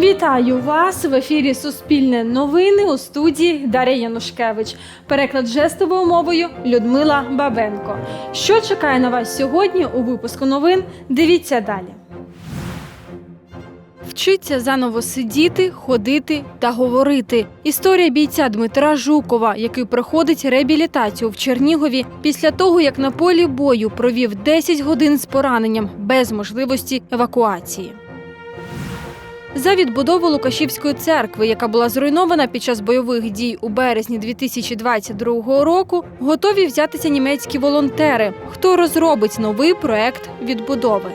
Вітаю вас в ефірі Суспільне новини у студії Дар'я Янушкевич. Переклад жестовою мовою Людмила Бабенко. Що чекає на вас сьогодні у випуску новин? Дивіться далі. Вчиться заново сидіти, ходити та говорити. Історія бійця Дмитра Жукова, який проходить реабілітацію в Чернігові після того, як на полі бою провів 10 годин з пораненням без можливості евакуації. За відбудову Лукашівської церкви, яка була зруйнована під час бойових дій у березні 2022 року, готові взятися німецькі волонтери. Хто розробить новий проект відбудови?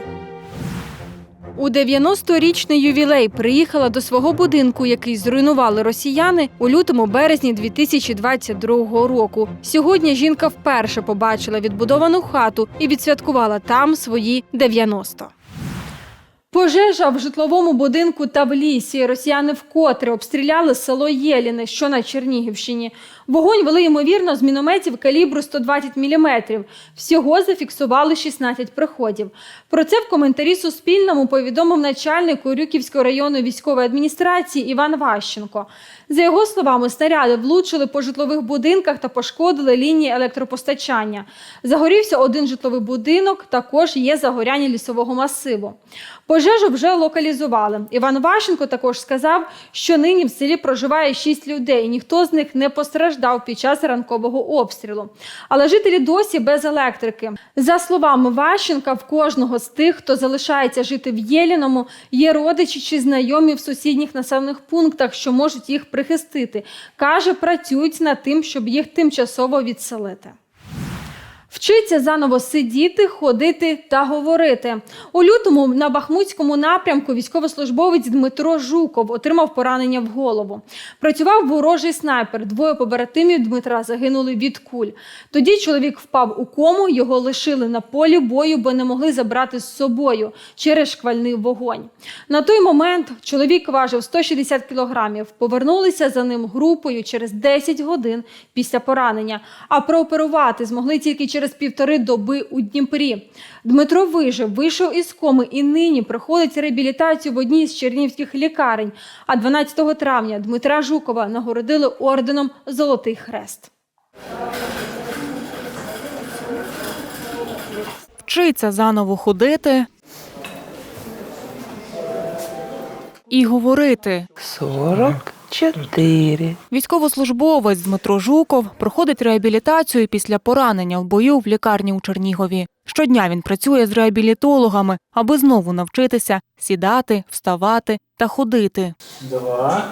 У 90-річний ювілей приїхала до свого будинку, який зруйнували росіяни у лютому березні 2022 року. Сьогодні жінка вперше побачила відбудовану хату і відсвяткувала там свої 90. Пожежа в житловому будинку та в лісі. Росіяни вкотре обстріляли село Єліне, що на Чернігівщині. Вогонь вели ймовірно з мінометів калібру 120 мм. Всього зафіксували 16 приходів. Про це в коментарі Суспільному повідомив начальник Урюківської районної військової адміністрації Іван Ващенко. За його словами, снаряди влучили по житлових будинках та пошкодили лінії електропостачання. Загорівся один житловий будинок, також є загоряння лісового масиву. Пожежу вже локалізували. Іван Ващенко також сказав, що нині в селі проживає шість людей. Ніхто з них не постраждав під час ранкового обстрілу. Але жителі досі без електрики. За словами Ващенка, в кожного з тих, хто залишається жити в Єліному, є родичі чи знайомі в сусідніх населених пунктах, що можуть їх прихистити. Каже, працюють над тим, щоб їх тимчасово відселити. Вчиться заново сидіти, ходити та говорити. У лютому на Бахмутському напрямку військовослужбовець Дмитро Жуков отримав поранення в голову. Працював ворожий снайпер. Двоє побратимів Дмитра загинули від куль. Тоді чоловік впав у кому, його лишили на полі бою, бо не могли забрати з собою через шквальний вогонь. На той момент чоловік важив 160 кілограмів. Повернулися за ним групою через 10 годин після поранення. А прооперувати змогли тільки через півтори доби у Дніпрі. Дмитро вижив, вийшов із коми і нині проходить реабілітацію в одній з чернівських лікарень. А 12 травня Дмитра Жукова нагородили орденом Золотий Хрест. вчиться заново ходити і говорити. 44. Військовослужбовець Дмитро Жуков проходить реабілітацію після поранення в бою в лікарні у Чернігові. Щодня він працює з реабілітологами, аби знову навчитися сідати, вставати та ходити. Два.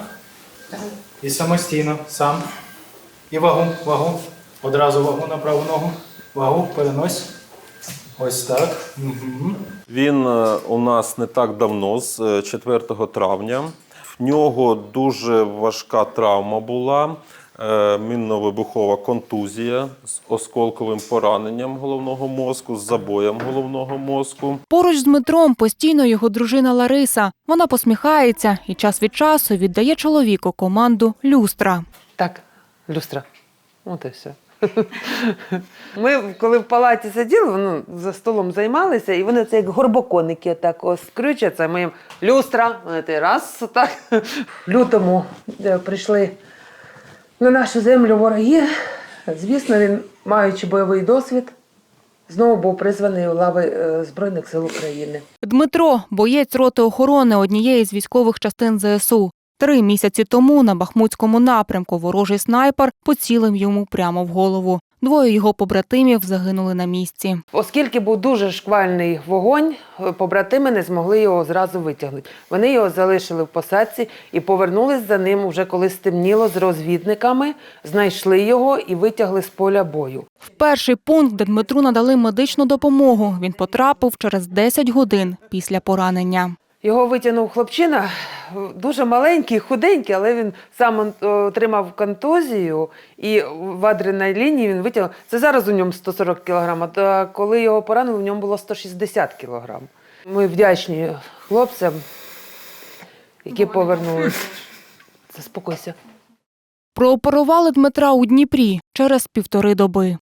І самостійно, сам. І вагу, вагу. Одразу вагу на праву ногу. Вагу, перенось. Ось так. Угу. Він е, у нас не так давно, з е, 4 травня. В нього дуже важка травма була. е, Мінно-вибухова контузія з осколковим пораненням головного мозку, з забоєм головного мозку. Поруч з Дмитром постійно його дружина Лариса. Вона посміхається і час від часу віддає чоловіку команду люстра. Так, люстра. От і все. Ми, коли в палаті сиділи, ну, за столом займалися, і вони це як горбоконики так ось кричаться. Ми їм люстра, вони ти раз так. В лютому е, прийшли на нашу землю вороги. Звісно, він, маючи бойовий досвід, знову був призваний у лави е, Збройних сил України. Дмитро боєць роти охорони однієї з військових частин ЗСУ. Три місяці тому на Бахмутському напрямку ворожий снайпер поцілив йому прямо в голову. Двоє його побратимів загинули на місці. Оскільки був дуже шквальний вогонь, побратими не змогли його зразу витягнути. Вони його залишили в посадці і повернулись за ним уже коли стемніло з розвідниками, знайшли його і витягли з поля бою. В перший пункт, де Дмитру надали медичну допомогу, він потрапив через 10 годин після поранення. Його витягнув хлопчина, е, дуже маленький, худенький, але він сам е, отримав контузію і в адреналіні він витягнув. Це зараз у ньому 140 кг, а коли його поранили, в ньому було 160 кг. Ми вдячні хлопцям, які повернулися. Заспокойся. Прооперували Дмитра у Дніпрі через півтори доби.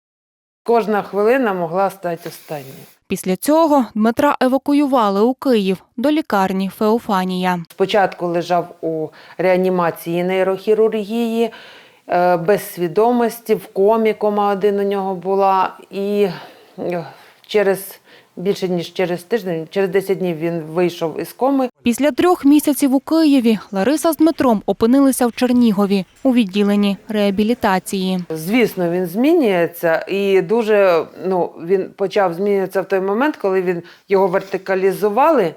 Кожна хвилина могла стати останньою. Після цього Дмитра евакуювали у Київ до лікарні Феофанія. Спочатку лежав у реанімації нейрохірургії, е, без свідомості, в комі кома один у нього була. І е, через більше ніж через тиждень, через 10 днів він вийшов із коми. Після трьох місяців у Києві Лариса з Дмитром опинилися в Чернігові у відділенні реабілітації. Звісно, він змінюється, і дуже ну, він почав змінюватися в той момент, коли він його вертикалізували.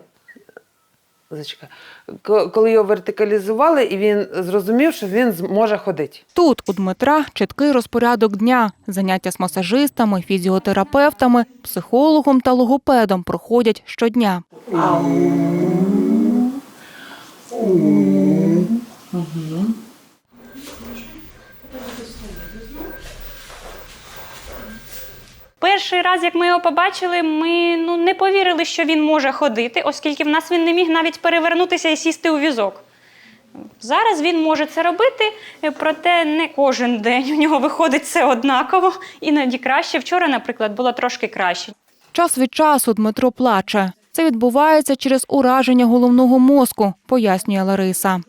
Коли його вертикалізували, і він зрозумів, що він зможе ходити. Тут у Дмитра чіткий розпорядок дня. Заняття з масажистами, фізіотерапевтами, психологом та логопедом проходять щодня. Перший раз, як ми його побачили, ми ну, не повірили, що він може ходити, оскільки в нас він не міг навіть перевернутися і сісти у візок. Зараз він може це робити, е, проте не кожен день у нього виходить це однаково. Іноді краще. Вчора, наприклад, було трошки краще. Час від часу Дмитро плаче. Це відбувається через ураження головного мозку, пояснює Лариса.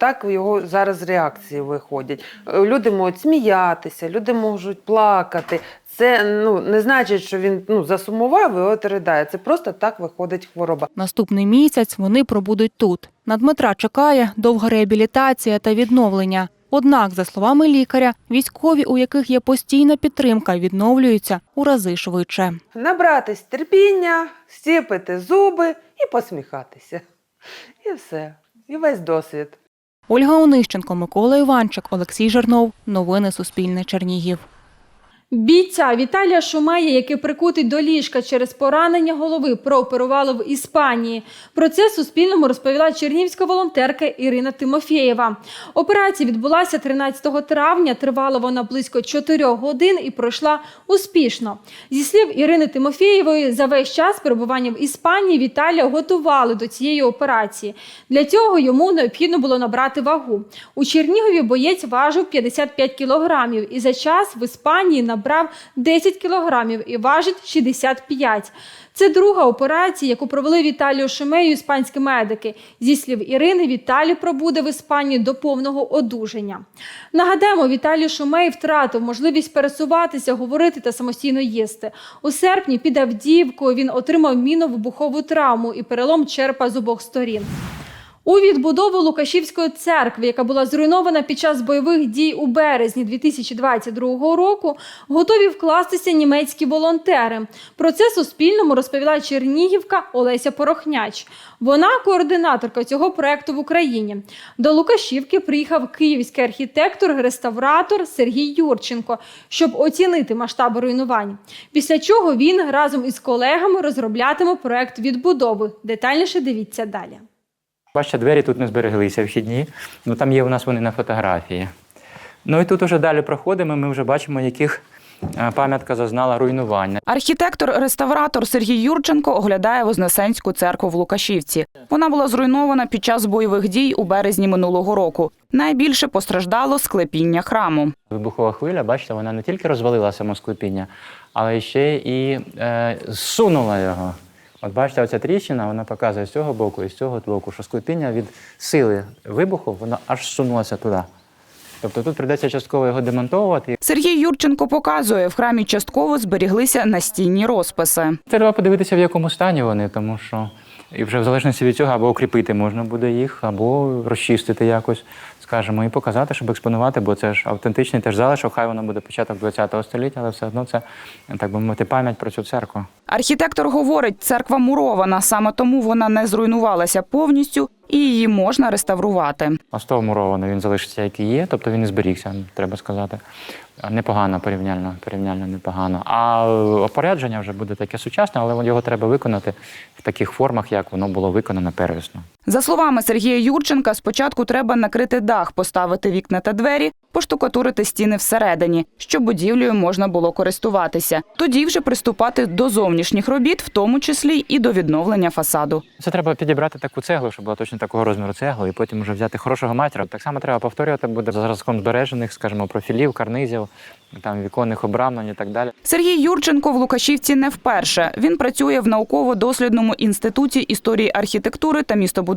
Так його зараз реакції виходять. Е, Люди можуть сміятися, люди можуть плакати. Це ну, не значить, що він ну, засумував і от ридає. Це просто так виходить хвороба. Наступний місяць вони пробудуть тут. На Дмитра чекає довга реабілітація та відновлення. Однак, за словами лікаря, військові, у яких є постійна підтримка, відновлюються у рази швидше. Набратись терпіння, стіпити зуби і посміхатися. І все. І весь досвід. Ольга Онищенко, Микола Іванчик, Олексій Жернов. Новини Суспільне Чернігів. Бійця Віталія Шумея, який прикутий до ліжка через поранення голови, прооперували в Іспанії. Про це Суспільному розповіла чернівська волонтерка Ірина Тимофєєва. Операція відбулася 13 травня. Тривала вона близько 4 годин і пройшла успішно. Зі слів Ірини Тимофєєвої, за весь час перебування в Іспанії Віталія готували до цієї операції. Для цього йому необхідно було набрати вагу. У Чернігові боєць важив 55 кілограмів і за час в Іспанії набрав 10 кілограмів і важить 65. Це друга операція, яку провели Віталію Шумею іспанські медики. Зі слів Ірини, Віталій пробуде в Іспанії до повного одужання. Нагадаємо, Віталій Шумей втратив можливість пересуватися, говорити та самостійно їсти. У серпні під Авдіївкою він отримав мінно-вибухову травму і перелом черепа з обох сторін. У відбудову Лукашівської церкви, яка була зруйнована під час бойових дій у березні 2022 року, готові вкластися німецькі волонтери. Про це Суспільному розповіла Чернігівка Олеся Порохняч. Вона координаторка цього проекту в Україні. До Лукашівки приїхав київський архітектор-реставратор Сергій Юрченко, щоб оцінити масштаби руйнувань. Після чого він разом із колегами розроблятиме проект відбудови. Детальніше дивіться далі. Бачите, двері тут не збереглися вхідні, ну там є у нас вони на фотографії. Ну і тут уже далі проходимо, ми вже бачимо, яких е, пам'ятка зазнала руйнування. Архітектор-реставратор Сергій Юрченко оглядає Вознесенську церкву в Лукашівці. Вона була зруйнована під час бойових дій у березні минулого року. Найбільше постраждало склепіння храму. Вибухова хвиля, бачите, вона не тільки розвалила само склепіння, але ще і е, зсунула його. От бачите, оця тріщина, вона показує з цього боку і з цього боку, що склепіння від сили вибуху воно аж зсунулося туди. Тобто тут прийдеться частково його демонтовувати. Сергій Юрченко показує, в храмі частково зберіглися настінні розписи. Треба подивитися, в якому стані вони, тому що і вже в залежності від цього або укріпити можна буде їх, або розчистити якось, скажімо, і показати, щоб експонувати, бо це ж автентичний теж залишок, хай воно буде початок ХХ століття, але все одно це, так би мовити, пам'ять про цю церкву. Архітектор говорить, церква мурована, саме тому вона не зруйнувалася повністю і її можна реставрувати. Остов мурований, він залишиться, як і є, тобто він і зберігся, треба сказати. Непогано порівняльно, порівняльно непогано. А опорядження вже буде таке сучасне, але його треба виконати в таких формах, як воно було виконано первісно. За словами Сергія Юрченка, спочатку треба накрити дах, поставити вікна та двері, поштукатурити стіни всередині, щоб будівлею можна було користуватися. Тоді вже приступати до зовнішніх робіт, в тому числі і до відновлення фасаду. Це треба підібрати таку цеглу, щоб була точно такого розміру цегли, і потім вже взяти хорошого матера. Так само треба повторювати буде за зразком збережених, скажімо, профілів, карнизів, там віконних обрамлень і так далі. Сергій Юрченко в Лукашівці не вперше. Він працює в науково-дослідному інституті історії архітектури та містобудування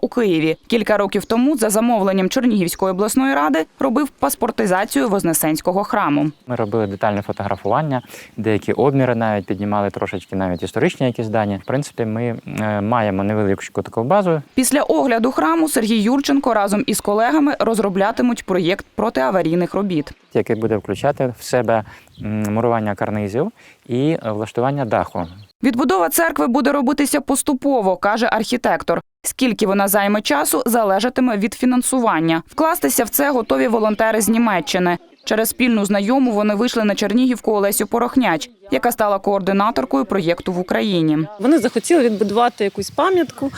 у Києві. Кілька років тому, за замовленням Чернігівської обласної ради, робив паспортизацію Вознесенського храму. Ми робили детальне фотографування, деякі обміри навіть піднімали трошечки навіть історичні якісь дані. В принципі, ми е, маємо невелику таку базу. Після огляду храму Сергій Юрченко разом із колегами розроблятимуть проєкт протиаварійних робіт. який буде включати в себе мурування карнизів і е, влаштування даху. Відбудова церкви буде робитися поступово, каже архітектор. Скільки вона займе часу, залежатиме від фінансування. Вкластися в це готові волонтери з Німеччини. Через спільну знайому вони вийшли на Чернігівку Олесю Порохняч, яка стала координаторкою проєкту в Україні. Вони захотіли відбудувати якусь пам'ятку,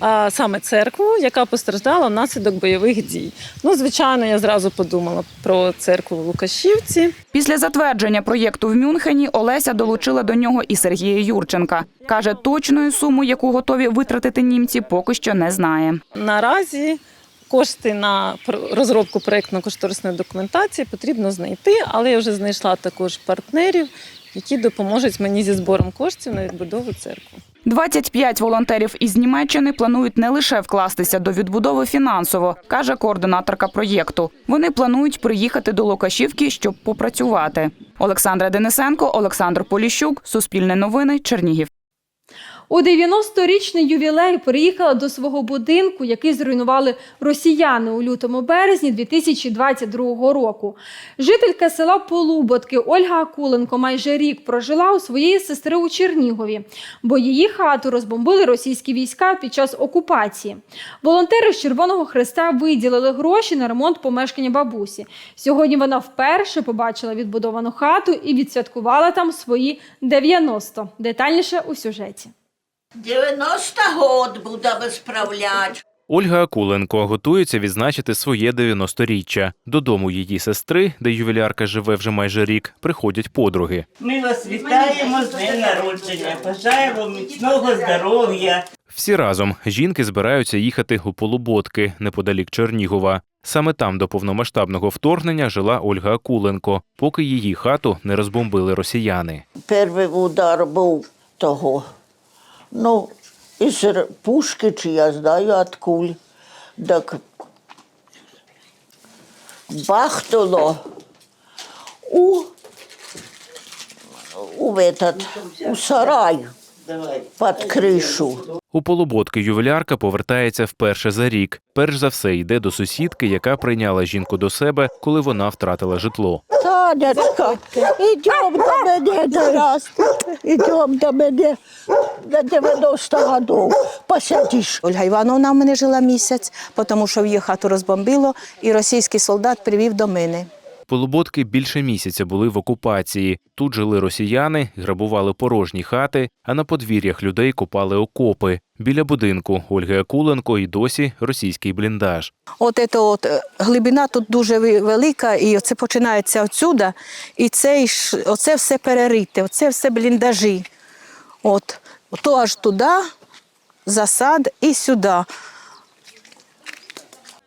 а саме церкву, яка постраждала внаслідок бойових дій. Ну, звичайно, я зразу подумала про церкву в Лукашівці. Після затвердження проєкту в Мюнхені Олеся долучила до нього і Сергія Юрченка. Каже, точної суми, яку готові витратити німці, поки що не знає. Наразі кошти на розробку проєктно-кошторисної документації потрібно знайти, але я вже знайшла також партнерів, які допоможуть мені зі збором коштів на відбудову церкви. 25 волонтерів із Німеччини планують не лише вкластися до відбудови фінансово, каже координаторка проєкту. Вони планують приїхати до Лукашівки, щоб попрацювати. Олександра Денисенко, Олександр Поліщук, Суспільне новини, Чернігів. У 90-річний ювілей приїхала до свого будинку, який зруйнували росіяни у лютому березні 2022 року. Жителька села Полуботки Ольга Акуленко майже рік прожила у своєї сестри у Чернігові, бо її хату розбомбили російські війська під час окупації. Волонтери з Червоного Хреста виділили гроші на ремонт помешкання бабусі. Сьогодні вона вперше побачила відбудовану хату і відсвяткувала там свої 90. Детальніше у сюжеті. 90 год будемо справляти. Ольга Акуленко готується відзначити своє 90-річчя. Додому її сестри, де ювілярка живе вже майже рік, приходять подруги. Ми вас вітаємо з днем народження. Бажаємо міцного здоров'я. Всі разом жінки збираються їхати у Полуботки неподалік Чернігова. Саме там до повномасштабного вторгнення жила Ольга Акуленко, поки її хату не розбомбили росіяни. Перший удар був того. Ну, із пушки, чи я знаю, от. Так бахнуло у, у, этот, у сарай під кришу. У Полуботки ювілярка повертається вперше за рік. Перш за все йде до сусідки, яка прийняла жінку до себе, коли вона втратила житло. Танечка, ідем до мене до раз. Ідем до мене на 90 годов. Посидиш. Ольга Івановна в мене жила місяць, тому що її хату розбомбило, і російський солдат привів до мене. Полуботки більше місяця були в окупації. Тут жили росіяни, грабували порожні хати, а на подвір'ях людей копали окопи. Біля будинку Ольги Акуленко і досі російський бліндаж. От це от е, глибина тут дуже велика, і це починається отсюда, і це, оце все перерите, оце все бліндажі. От, то аж туди, засад і сюди.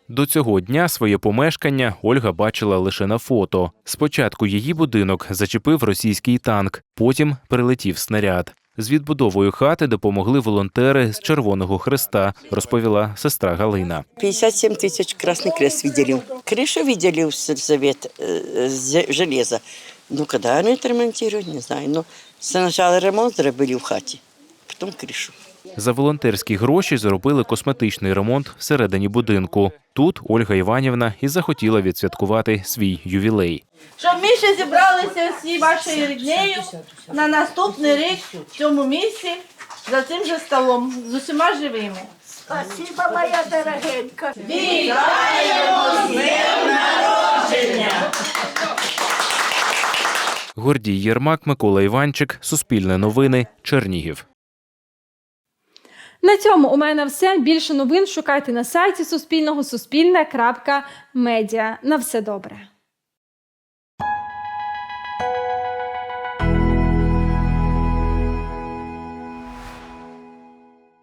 До цього дня своє помешкання Ольга бачила лише на фото. Спочатку її будинок зачепив російський танк, потім прилетів снаряд. З відбудовою хати допомогли волонтери з Червоного Хреста, розповіла сестра Галина. 57 тысяч Красный Крест выделил. Крышу выделил сельсовет э, з- железо. Ну, когда они отремонтируют, не знаю. Ну, сначала ремонт зробили в хаті, потім кришу. За волонтерські гроші зробили косметичний ремонт всередині будинку. Тут Ольга Іванівна і захотіла відсвяткувати свій ювілей. Щоб ми ще зібралися всі вашою ріднею на наступний рік в цьому місці за цим же столом з усіма живими. Спасибо, моя дорогенька. Гордій Єрмак, Микола Іванчик, Суспільне новини, Чернігів. На цьому у мене все. Більше новин шукайте на сайті Суспільного Суспільне.Медіа. На все добре.